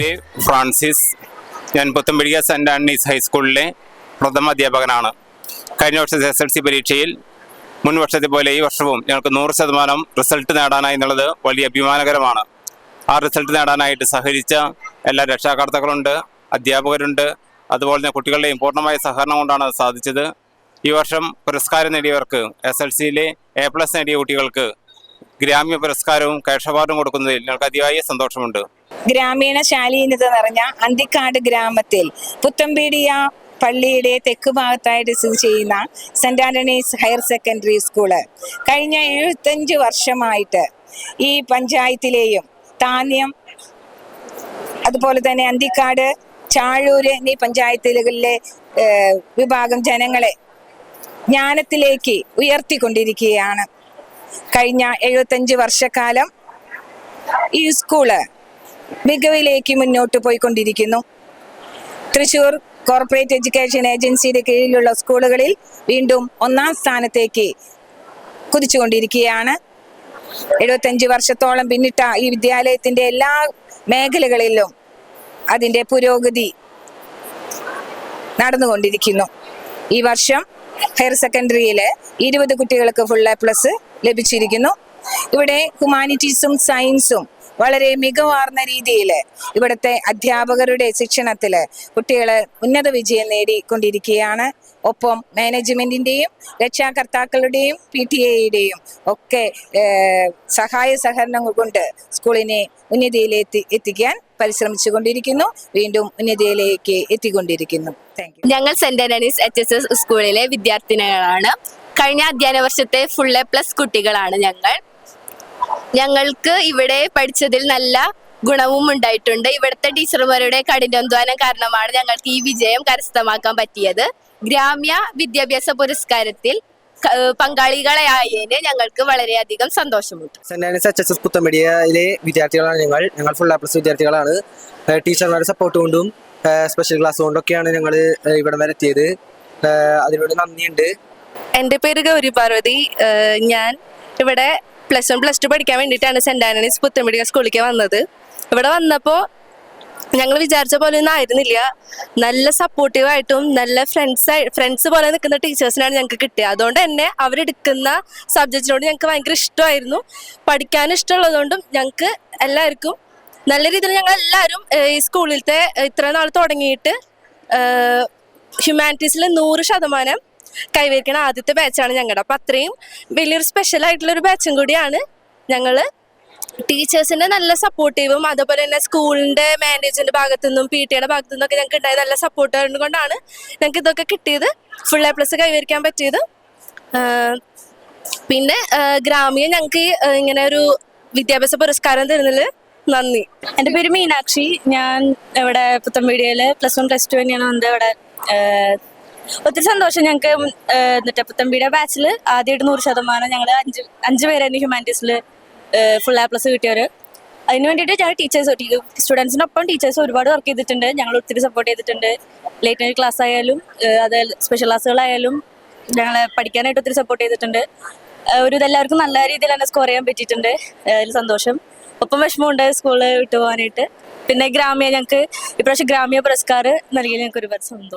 പേര് ഫ്രാൻസിസ്. ഞാൻ പുത്തമ്പടിക saint Andes ഹൈസ്കൂളിലെ പ്രഥമ അധ്യാപകനാണ്. കഴിഞ്ഞ വർഷത്തെ എസ് എൽ സി പരീക്ഷയിൽ മുൻ വർഷത്തെ പോലെ ഈ വർഷവും ഞങ്ങൾക്ക് നൂറ് ശതമാനം റിസൾട്ട് നേടാനായി എന്നുള്ളത് വലിയ അഭിമാനകരമാണ്. ആ റിസൾട്ട് നേടാനായിട്ട് സഹകരിച്ച എല്ലാ രക്ഷാകർത്താക്കളുണ്ട് അധ്യാപകരുണ്ട് അതുപോലെ തന്നെ കുട്ടികളുടെയും പൂർണമായ സഹകരണം കൊണ്ടാണ് സാധിച്ചത്. ഈ വർഷം പുരസ്കാരം നേടിയവർക്ക് എസ് എൽ സിയിലെ എ പ്ലസ് നേടിയ കുട്ടികൾക്ക് ഗ്രാമ്യ പുരസ്കാരവും ക്യാഷ് അവാർഡും കൊടുക്കുന്നതിൽ ഞങ്ങൾക്ക് അതിയായ സന്തോഷമുണ്ട്. ഗ്രാമീണ ശാലീനത നിറഞ്ഞ അന്തിക്കാട് ഗ്രാമത്തിൽ പുത്തമ്പീടിയ പള്ളിയുടെ തെക്ക് ഭാഗത്തായിട്ട് സ്ഥിതി ചെയ്യുന്ന saint Antony's higher secondary school കഴിഞ്ഞ എഴുപത്തഞ്ച് വർഷമായിട്ട് ഈ പഞ്ചായത്തിലെയും താന്യം അതുപോലെ തന്നെ അന്തിക്കാട് ചാഴൂര് എന്നീ പഞ്ചായത്തുകളിലെ വിഭാഗം ജനങ്ങളെ ജ്ഞാനത്തിലേക്ക് ഉയർത്തിക്കൊണ്ടിരിക്കുകയാണ്. കഴിഞ്ഞ എഴുപത്തഞ്ച് വർഷക്കാലം ഈ സ്കൂൾ മികവിലേക്ക് മുന്നോട്ട് പോയിക്കൊണ്ടിരിക്കുന്നു. തൃശൂർ കോർപ്പറേറ്റ് എഡ്യൂക്കേഷൻ ഏജൻസിയുടെ കീഴിലുള്ള സ്കൂളുകളിൽ വീണ്ടും ഒന്നാം സ്ഥാനത്തേക്ക് കുതിച്ചുകൊണ്ടിരിക്കുകയാണ്. എഴുപത്തഞ്ച് വർഷത്തോളം പിന്നിട്ട ഈ വിദ്യാലയത്തിന്റെ എല്ലാ മേഖലകളിലും അതിന്റെ പുരോഗതി നടന്നുകൊണ്ടിരിക്കുന്നു. ഈ വർഷം ഹയർ സെക്കൻഡറിയിൽ ഇരുപത് കുട്ടികൾക്ക് ഫുൾ എ പ്ലസ് ലഭിച്ചിരിക്കുന്നു. ഇവിടെ ഹ്യൂമാനിറ്റീസും സയൻസും വളരെ മികവാർന്ന രീതിയിൽ ഇവിടുത്തെ അധ്യാപകരുടെ ശിക്ഷണത്തിൽ കുട്ടികൾ ഉന്നത വിജയം നേടിക്കൊണ്ടിരിക്കുകയാണ്. ഒപ്പം മാനേജ്മെന്റിന്റെയും രക്ഷാകർത്താക്കളുടെയും പി ടി എയുടെയും ഒക്കെ സഹായ സഹകരണം കൊണ്ട് സ്കൂളിനെ ഉന്നതിയിലെത്തി എത്തിക്കാൻ പരിശ്രമിച്ചുകൊണ്ടിരിക്കുന്നു. വീണ്ടും ഉന്നതിയിലേക്ക് എത്തിക്കൊണ്ടിരിക്കുന്നു. ഞങ്ങൾ saint Antony's H S S സ്കൂളിലെ വിദ്യാർത്ഥിനികളാണ്. കഴിഞ്ഞ അധ്യയന വർഷത്തെ ഫുൾ എ പ്ലസ് കുട്ടികളാണ് ഞങ്ങൾ. ഞങ്ങൾക്ക് ഇവിടെ പഠിച്ചതിൽ നല്ല ഗുണവും ഉണ്ടായിട്ടുണ്ട്. ഇവിടുത്തെ ടീച്ചർമാരുടെ കഠിനാധ്വാനം കാരണമാണ് ഞങ്ങൾക്ക് ഈ വിജയം കരസ്ഥമാക്കാൻ പറ്റിയത്. ഗ്രാമ്യ വിദ്യാഭ്യാസ പുരസ്കാരത്തിൽ പങ്കാളികളെ ആയതിന് ഞങ്ങൾക്ക് വളരെയധികം സന്തോഷമുണ്ട്. സെന്റ് വിദ്യാർത്ഥികളാണ് ഞങ്ങൾ. ഞങ്ങൾ ഫുൾ എ പ്ലസ് വിദ്യാർത്ഥികളാണ്. ടീച്ചർമാരുടെ സപ്പോർട്ട് കൊണ്ടും സ്പെഷ്യൽ ക്ലാസ് കൊണ്ടൊക്കെയാണ് ഞങ്ങൾ ഇവിടെ വരെ എത്തിയത്. അതിനോട് നന്ദിയുണ്ട്. എന്റെ പേര് ഗൗരി പാർവതി. ഞാൻ ഇവിടെ പ്ലസ് വൺ പ്ലസ് ടു പഠിക്കാൻ വേണ്ടിയിട്ടാണ് സെന്റ് ആന്റണീസ് പുത്തമ്പടിക സ്കൂളിലേക്ക് വന്നത്. ഇവിടെ വന്നപ്പോൾ ഞങ്ങൾ വിചാരിച്ച പോലെ ഒന്നും ആയിരുന്നില്ല. നല്ല സപ്പോർട്ടീവ് ആയിട്ടും നല്ല ഫ്രണ്ട്സ് ഫ്രണ്ട്സ് പോലെ നിൽക്കുന്ന ടീച്ചേഴ്സിനാണ് ഞങ്ങൾക്ക് കിട്ടിയത് അതുകൊണ്ട് തന്നെ അവരെടുക്കുന്ന സബ്ജക്റ്റിനോട് ഞങ്ങൾക്ക് ഭയങ്കര ഇഷ്ടമായിരുന്നു. പഠിക്കാൻ ഇഷ്ടമുള്ളതുകൊണ്ടും ഞങ്ങൾക്ക് എല്ലാവർക്കും നല്ല രീതിയിൽ ഞങ്ങൾ എല്ലാവരും ഈ സ്കൂളിലത്തെ ഇത്ര നാൾ തുടങ്ങിയിട്ട് ഹ്യൂമാനിറ്റീസിൽ നൂറ് ശതമാനം കൈവരിക്കണ ആദ്യത്തെ ബാച്ചാണ് ഞങ്ങളുടെ അപ്പം അത്രയും വലിയൊരു സ്പെഷ്യൽ ആയിട്ടുള്ള ഒരു ബാച്ചും കൂടിയാണ് ഞങ്ങൾ ടീച്ചേഴ്സിന്റെ നല്ല സപ്പോർട്ടീവും അതുപോലെ തന്നെ സ്കൂളിന്റെ മാനേജറിന്റെ ഭാഗത്തു നിന്നും പി ടിയുടെ ഭാഗത്തു നിന്നൊക്കെ ഞങ്ങൾക്ക് ഉണ്ടായ നല്ല സപ്പോർട്ട് കൊണ്ടാണ് ഞങ്ങൾക്ക് ഇതൊക്കെ കിട്ടിയത്. ഫുൾ എ പ്ലസ് കൈവരിക്കാൻ പറ്റിയത്. പിന്നെ ഗ്രാമീയ ഞങ്ങൾക്ക് ഇങ്ങനെ ഒരു വിദ്യാഭ്യാസ പുരസ്കാരം തരുന്നതിൽ നന്ദി. എന്റെ പേര് മീനാക്ഷി. ഞാൻ ഇവിടെ പുത്തമ്പീടിയയിൽ പ്ലസ് വൺ പ്ലസ് ടു തന്നെയാണ് വന്നത്. ഇവിടെ ഒത്തിരി സന്തോഷം ഞങ്ങൾക്ക് എന്നിട്ട് പുത്തമ്പീടിയ ബാച്ചിൽ ആദ്യമായിട്ട് നൂറ് ശതമാനം ഞങ്ങൾ അഞ്ച് അഞ്ച് പേരായിരുന്നു ഹ്യൂമാനിറ്റീസിൽ ഫുൾ എ പ്ലസ് കിട്ടിയവർ അതിന് വേണ്ടിയിട്ട് ഞങ്ങൾ ടീച്ചേഴ്സ് സ്റ്റുഡൻസിനൊപ്പം ടീച്ചേഴ്സ് ഒരുപാട് വർക്ക് ചെയ്തിട്ടുണ്ട്. ഞങ്ങൾ ഒത്തിരി സപ്പോർട്ട് ചെയ്തിട്ടുണ്ട്. ലേറ്റ് നൈറ്റ് ക്ലാസ് ആയാലും അത് സ്പെഷ്യൽ ക്ലാസ്സുകളായാലും ഞങ്ങളെ പഠിക്കാനായിട്ട് ഒത്തിരി സപ്പോർട്ട് ചെയ്തിട്ടുണ്ട്. ഒരു ഇതെല്ലാവർക്കും നല്ല രീതിയിൽ തന്നെ സ്കോർ ചെയ്യാൻ പറ്റിയിട്ടുണ്ട്. അതിൽ സന്തോഷം. ഒപ്പം വിഷമമുണ്ട് സ്കൂളിൽ വിട്ടു പോകാനായിട്ട് പിന്നെ ഗ്രാമ്യ ഞങ്ങൾക്ക് ഇപ്രാവശ്യം ഗ്രാമ്യ പുരസ്കാർ നൽകി ഞങ്ങൾക്ക് ഒരുപാട് സന്തോഷം.